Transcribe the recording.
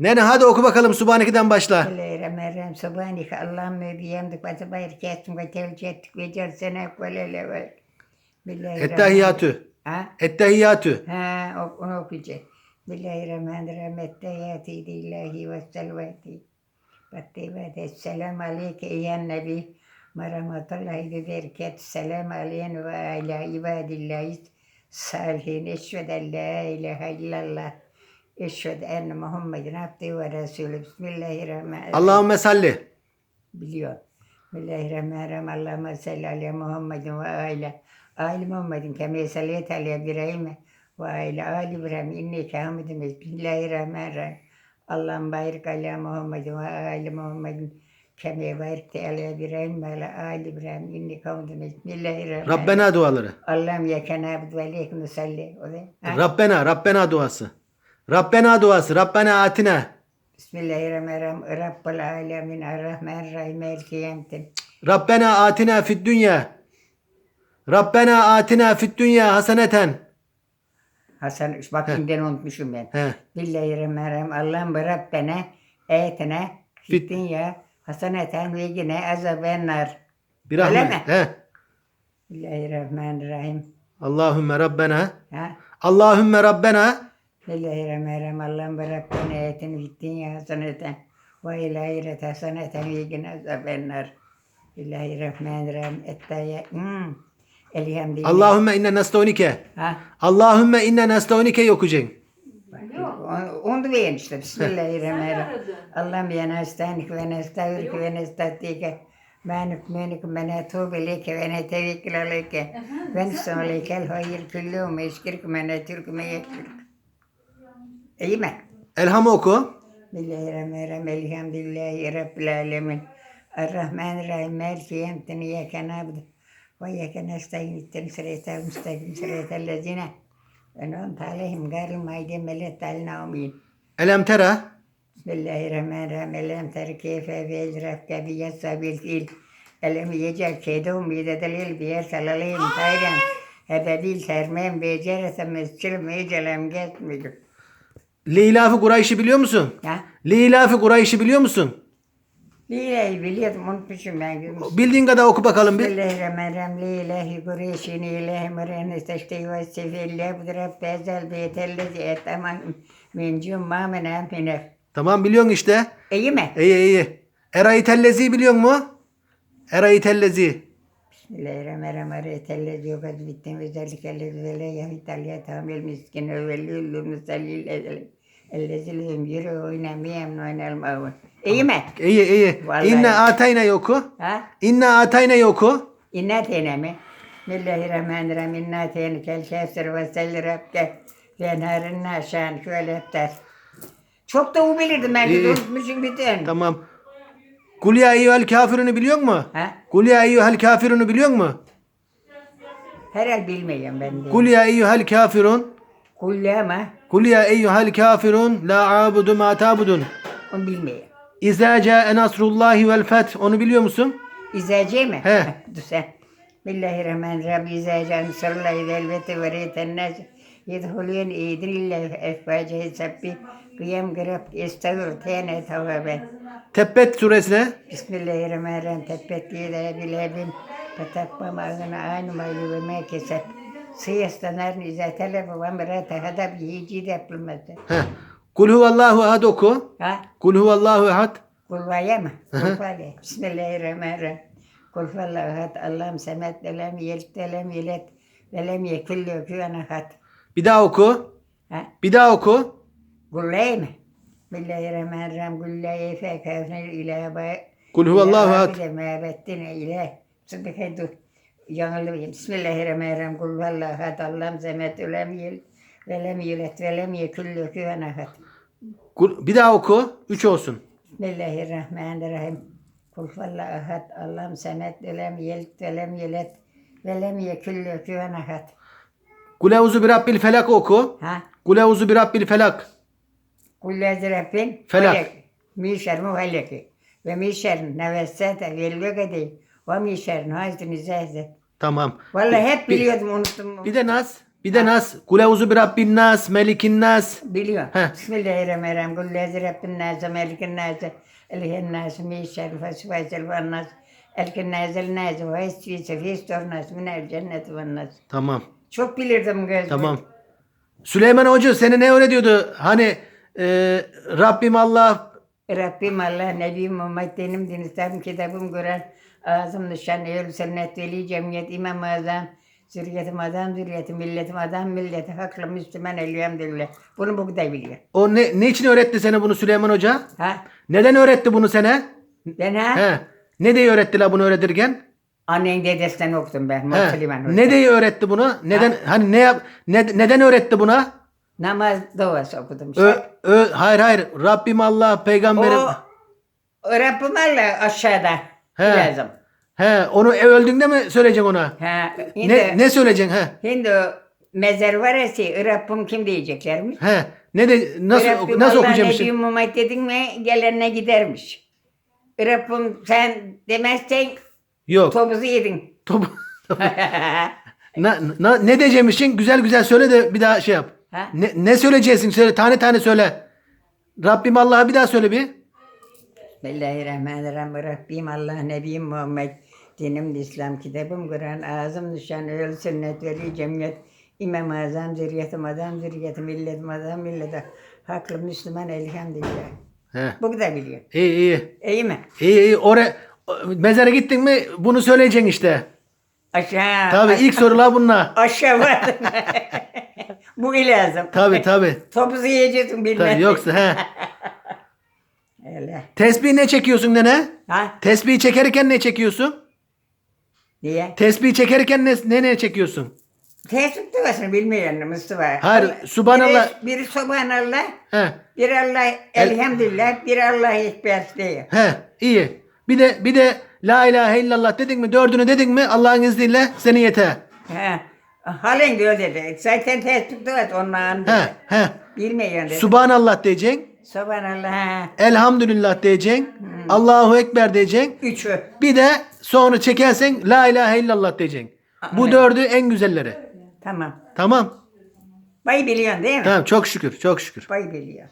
Nene hadi oku bakalım Subhaneke'den başla. Bismillahirrahmanirrahim. Subhaneke Allahümme biyemdik ve tebayir kestim ve tevcih ettik ve cersene ve lele ve. Bismillahirrahmanirrahim. Ettehiyyatü. Ha? Ettehiyyatü. Ha, onu okuyacağız. Bismillahirrahmanirrahim. Ettehiyyatü lillahi ve selvati. Ve. Esselamu aleyke eyyen nebi. Ve rahmetullahi ve bereket. Selamu aleyhen ve ala ibadillahi salihin. Eşved en la ilahe illallah. Eşved enne Muhammedin abdi ve resulü. Bismillahirrahmanirrahim. Allahümme salli. biliyor. Bismillahirrahmanirrahim. Allahümme salli ala Muhammedin ve aile. Ali Muhammedin keme sallit ala İbrahim ve aile Ali İbrahim inneke hamidun mecid. Bismillahirrahmanirrahim. Allahümme barik ala Muhammedin ve aile Muhammedin keme barik ala İbrahim ve Ali İbrahim inneke hamidun mecid. Bismillahirrahmanirrahim. Rabbena duaları. Allah'ım yeken abd ve da. Ha? Rabbena, Rabbena duası. Rabbena duası. Rabbena atina. Bismillahirrahmanirrahim. Rabbel alemin. Errahmanirrahim. Melki yemtin. Rabbena atina fid dünya. Rabbena atina fid dünya haseneten. Hasan bak şimdiden unutmuşum ben. He. Bismillahirrahmanirrahim. Allah'ım Rabbena etine fid dünya haseneten ve yine azaben nar. Bir Öyle mi? He. Bismillahirrahmanirrahim. Allahümme Rabbena. Ha? Allahümme Rabbena. Bismillahirrahmanirrahim. Allah'ım Rabbena etine fid dünya haseneten ve ila ahiret haseneten ve yine azaben nar. Bismillahirrahmanirrahim. Ettaya. Hmm. Elhamdülillah. Allahümme inne nestaunike. Ha? Allahümme inne nestaunike okuyacaksın. Onu- beğen işte. Bismillahirrahmanirrahim. Allah'ım ya nestanik ve nestağfirke ve nestatike. Ben nükmenik ve netubu ileyke ve netevekkil aleyke. Ve nüsüm aleykel hayır küllü ve eşkirk ve netürk ve yekirk. İyi mi? Elhamı oku. Bismillahirrahmanirrahim. Elhamdülillahi Rabbil alemin. Errahmanirrahim. Maliki yemtini yeke nabdu. Ve yeke nestayin ittin sıretel müstakim sıretel lezine. Nont aleyhim garil mayde melet al naumin. Elem tera. Bismillahirrahmanirrahim. Elem ter keyfe ve ecrafke bi yessabil fil. Elem yecel kedum bi dedelil bi yersalaleyim tayran. Hebedil termem be cerese mescil mecelem Lilafı Kureyş'i biliyor musun? Ha? Lilafı Kureyş'i biliyor musun? Lileyi biliyordum unutmuşum ben. Bildiğin kadar oku bakalım bir. Bismillahirrahmanirrahim. Lillahi kureyşin ilahi meren isteşti ve sefille budrab bezel beytellezi etaman min cumma min amfinef. Tamam biliyorsun işte. İyi mi? İyi iyi. Erayı tellezi biliyor mu? Erayı tellezi. Bismillahirrahmanirrahim. Arayetellezi yok az bittin ve zellikellezi ve le yahit aliyat hamil miskin evvelli üllü musallil ezeli. Ellezilizim yürü oynamıyam oynal mavun. İyi mi? İyi iyi. Vallahi. İnne atayna yoku. Ha? İnne atayna yoku. İnna teyne mi? Bismillahirrahmanirrahim. İnna teyne kel kevser ve selli rabke. Ve narin naşan şöyle hepter. Çok da o bilirdim ben. Unutmuşum bütün. Tamam. Kul ya eyyuhel kafirunu biliyor mu? Kul ya eyyuhel kafirunu biliyor mu? Herhal bilmiyorum ben de. Kul ya eyyuhel kafirun. Kulli ama Kul ya eyyuhel kafirun la abudu ma tabudun. onu bilmiyorum. İzâ câe nasrullahi vel feth. Onu biliyor musun? İzleyeceğim mi? He. Dur sen. Bismillahirrahmanirrahim. İzleyeceğim. Sallallahu velveti ve reyten nas. Yedhulun idrille efvace hesabbi. Kıyam kırıp estağfur tene tavabe. Tebbet suresine. Bismillahirrahmanirrahim. Tebbet yede bilebim. Fatakma mağına aynı maylı ve me kesep. Sıyaslanır izâ telefı ve mırate hadab yiğidi yapılması. Heh. Kul huvallahu ahad oku. Ha? Kul huvallahu ahad. Kul vaya mı? Kul vaya. Bismillahirrahmanirrahim. Kul vallahu ahad. Allah'ım semet lem yelit lem yelet ve lem yekullu küven ahad. Bir daha oku. Ha? Bir daha oku. Vaya mı? Bismillahirrahmanirrahim. Kul la yefe kafnel ilahe ba. Kul huvallahu ahad. ilah. Sıddıkı dur. Yanılıyım. Bismillahirrahmanirrahim. Kul vallahu ahad. Allah'ım semet lem yelit ve lem yelet ve lem yekullu küven ahad. Bir daha oku. Üç olsun. Bismillahirrahmanirrahim. Kul vallahu ahad. Allah'ım semet lem yelit ve lem yelet ve lem yekullu küven ahad. Kul euzu bir rabbil felak oku. Ha? Kul euzu bir rabbil felak. Kul ezrefin Felak. Mi şer muhalleki ve mi şer nevessete vel vegedi ve mi şer nazini zehzet. Tamam. Vallahi hep Bir- biliyordum unuttum. Bir de Naz. Bir de nas. Kuleuzu bir Rabbin nas, melikin nas. Biliyorum. Heh. Bismillahirrahmanirrahim. Kul lezi Rabbin nâse, melikin nâse, elihen nâse, min şerri fesvâsel ve nâse, elkin nâzel nâse, ve esvîse fîstor nâse, minel cenneti ve nâse. Tamam. Çok bilirdim gözüm. Tamam. Süleyman Hoca seni ne öğretiyordu? Hani e, Rabbim Allah Rabbim Allah, Nebim Muhammed benim din İslam kitabım Kur'an, ağzım nişan, ehl sünnet, veli cemiyet, imam azam, zürriyetim adam, zürriyetim milletim adam, milleti haklı Müslüman elhamdülillah. Bunu bu da biliyor. o ne, ne için öğretti sana bunu Süleyman Hoca? Ha? Neden öğretti bunu sana? Ben ha? He. Ne diye öğrettiler bunu öğretirken? Annen dedesinden okudum ben. He. Ne diye öğretti bunu? Neden hani ne yap ne, neden öğretti buna? Namaz duası okudum. Ö, ö, hayır hayır. Rabbim Allah peygamberim. o Rabbim Allah aşağıda. He. Lazım. He, onu ev öldüğünde mi söyleyeceksin ona? Ha, şimdi, Ne ne söyleyeceksin he? Şimdi mezar var ya şey, Rabbim kim diyeceklermiş. He. Ne de nasıl Rabbim nasıl Allah okuyacakmışsın? Nebi Muhammed dedin mi gelenine gidermiş. Rabbim sen demezsen Yok. topuzu yedin. Top. na, na, ne diyecekmişsin? Güzel güzel söyle de bir daha şey yap. Ha? Ne, ne söyleyeceksin? Söyle tane tane söyle. Rabbim Allah'a bir daha söyle bir. Bismillahirrahmanirrahim. Rabbim Allah, Nebim Muhammed. Dinim İslam, kitabım Kur'an, ağzım nişan, öl sünnet, veli cemiyet, İmam Azam, zürriyetim adam, zürriyetim milletim adam, millete. Haklı Müslüman elhamdülillah. He. Bu kadar biliyor. İyi iyi. İyi mi? İyi iyi. Oraya mezara gittin mi bunu söyleyeceksin işte. Aşağı. Tabii aş- ilk sorular bunlar. Aşağı var. Bu lazım. Tabii tabii. Topuzu yiyeceksin bilmem. tabii. Yoksa he. Öyle. Tesbih ne çekiyorsun nene? Ha? Tesbih çekerken ne çekiyorsun? Niye? Tesbih çekerken ne ne, ne çekiyorsun? Tesbih duasını bilmiyorum Mustafa. Hayır, Allah- Subhanallah- Biri, biri Subhanallah, He. bir Allah elhamdülillah, bir Allah ekber diyor. He. iyi. Bir de bir de la ilahe illallah dedin mi? Dördünü dedin mi? Allah'ın izniyle seni yeter. Ha. Halen de öyle dedi. Zaten tesbih duası onların He. He. Bilmiyorum dedi. Subhanallah diyeceksin. Subhanallah. ha. Elhamdülillah diyeceksin. Allahu Ekber diyeceksin. Üçü. Bir de sonra çekersen la ilahe illallah diyeceksin. Bu Aynen. dördü en güzelleri. Tamam. Tamam. Bay biliyorsun değil mi? Tamam çok şükür çok şükür. Bay biliyor.